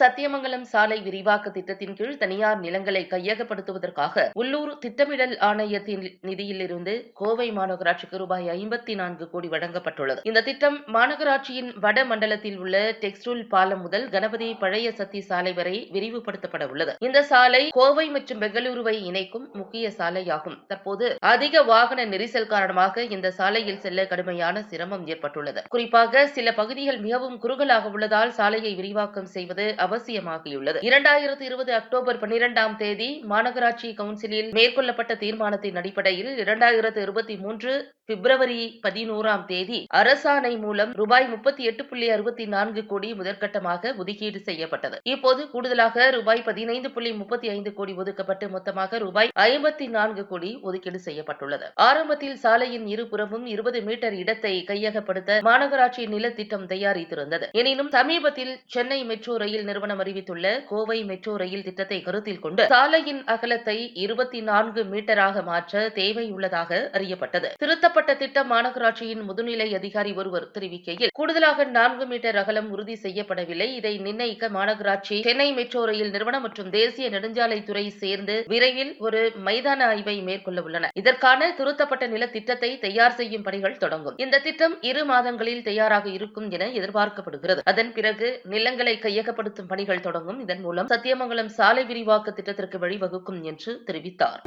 சத்தியமங்கலம் சாலை விரிவாக்க திட்டத்தின் கீழ் தனியார் நிலங்களை கையகப்படுத்துவதற்காக உள்ளூர் திட்டமிடல் ஆணையத்தின் நிதியிலிருந்து கோவை மாநகராட்சிக்கு ரூபாய் ஐம்பத்தி நான்கு கோடி வழங்கப்பட்டுள்ளது. இந்த திட்டம் மாநகராட்சியின் வட மண்டலத்தில் உள்ள டெக்ஸ்டூல் பாலம் முதல் கணபதி பழைய சத்தி சாலை வரை விரிவுபடுத்தப்பட உள்ளது. இந்த சாலை கோவை மற்றும் பெங்களூருவை இணைக்கும் முக்கிய சாலையாகும். தற்போது அதிக வாகன நெரிசல் காரணமாக இந்த சாலையில் செல்ல கடுமையான சிரமம் ஏற்பட்டுள்ளது. குறிப்பாக சில பகுதிகள் மிகவும் குறுகலாக உள்ளதால் சாலையை விரிவாக்கம் செய்வது அவசியமாகியுள்ளது. இரண்டாயிரத்தி இருபது அக்டோபர் பன்னிரெண்டாம் தேதி மாநகராட்சி கவுன்சிலில் மேற்கொள்ளப்பட்ட தீர்மானத்தின் அடிப்படையில் இரண்டாயிரத்து இருபத்தி மூன்று பிப்ரவரி பதினோராம் தேதி அரசாணை மூலம் ரூபாய் முப்பத்தி எட்டு புள்ளி அறுபத்தி நான்கு கோடி முதற்கட்டமாக ஒதுக்கீடு செய்யப்பட்டது. இப்போது கூடுதலாக ரூபாய் பதினைந்து புள்ளி முப்பத்தி ஐந்து கோடி ஒதுக்கப்பட்டு மொத்தமாக ரூபாய் ஐம்பத்தி நான்கு கோடி ஒதுக்கீடு செய்யப்பட்டுள்ளது. ஆரம்பத்தில் சாலையின் இருபுறமும் இருபது மீட்டர் இடத்தை கையகப்படுத்த மாநகராட்சி நிலத்திட்டம் தயாரித்திருந்தது. எனினும் சமீபத்தில் சென்னை மெட்ரோ ரயில் நிறுவனம் அறிவித்துள்ள கோவை மெட்ரோ ரயில் திட்டத்தை கருத்தில் கொண்டு சாலையின் அகலத்தை இருபத்தி நான்கு மீட்டராக மாற்ற தேவையுள்ளதாக அறியப்பட்டது. திருத்தப்பட்ட திட்டம் மாநகராட்சியின் முதுநிலை அதிகாரி ஒருவர் தெரிவிக்கையில் கூடுதலாக நான்கு மீட்டர் அகலம் உறுதி செய்யப்படவில்லை. இதை நிர்ணயிக்க மாநகராட்சி சென்னை மெட்ரோ ரயில் நிறுவனம் மற்றும் தேசிய நெடுஞ்சாலைத்துறை சேர்ந்து விரைவில் ஒரு மைதான ஆய்வை மேற்கொள்ள உள்ளன. இதற்கான திருத்தப்பட்ட நில திட்டத்தை தயார் செய்யும் பணிகள் தொடங்கும். இந்த திட்டம் இரு மாதங்களில் தயாராக இருக்கும் என எதிர்பார்க்கப்படுகிறது. அதன் பிறகு நிலங்களை கையகப்படுத்தும் பணிகள் தொடங்கும். இதன் மூலம் சத்தியமங்கலம் சாலை விரிவாக்க திட்டத்திற்கு வழிவகுக்கும் என்று தெரிவித்தார்.